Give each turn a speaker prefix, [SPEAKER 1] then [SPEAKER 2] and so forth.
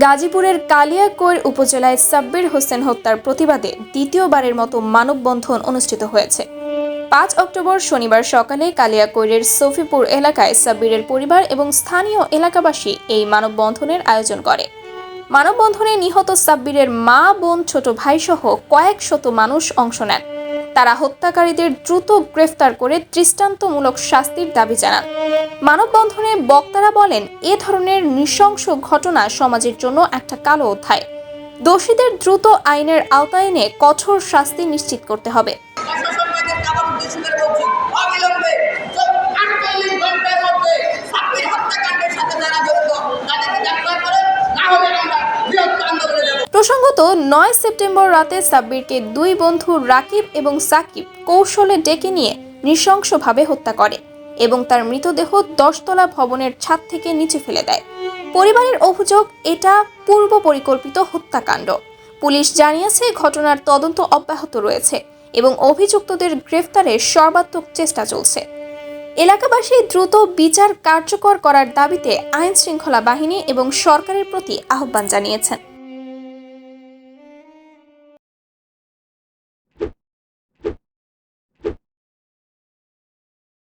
[SPEAKER 1] গাজীপুরের কালিয়াকৈর উপজেলায় সাব্বির হোসেন হত্যার প্রতিবাদে দ্বিতীয়বারের মতো মানববন্ধন অনুষ্ঠিত হয়েছে। পাঁচ অক্টোবর শনিবার সকালে কালিয়াকৈরের সফিপুর এলাকায় সাব্বিরের পরিবার এবং স্থানীয় এলাকাবাসী এই মানববন্ধনের আয়োজন করে। মানববন্ধনে নিহত সাব্বিরের মা, বোন, ছোট ভাইসহ কয়েক শত মানুষ অংশ নেন। তারা হত্যাকারীদের দ্রুত গ্রেফতার করে দৃষ্টান্তমূলক শাস্তির দাবি জানান। মানববন্ধনে বক্তারা বলেন, এ ধরনের নৃশংস ঘটনা সমাজের জন্য একটা কালো অধ্যায়। দোষীদের দ্রুত আইনের আওতায় এনে কঠোর শাস্তি নিশ্চিত করতে হবে। নয় সেপ্টেম্বর রাতে সাব্বিরকে দুই বন্ধু রাকিব এবং সাকিব কৌশলে ডেকে নিয়ে নৃশংসভাবে হত্যা করে এবং তার মৃতদেহ দশতলা ভবনের ছাদ থেকে নিচে ফেলে দেয়। পরিবারের অভিযোগ, এটা পূর্ব পরিকল্পিত হত্যাকাণ্ড। পুলিশ জানিয়েছে, ঘটনার তদন্ত অব্যাহত রয়েছে এবং অভিযুক্তদের গ্রেফতারের সর্বাত্মক চেষ্টা চলছে। এলাকাবাসী দ্রুত বিচার কার্যকর করার দাবিতে আইন শৃঙ্খলা বাহিনী এবং সরকারের প্রতি আহ্বান জানিয়েছেন।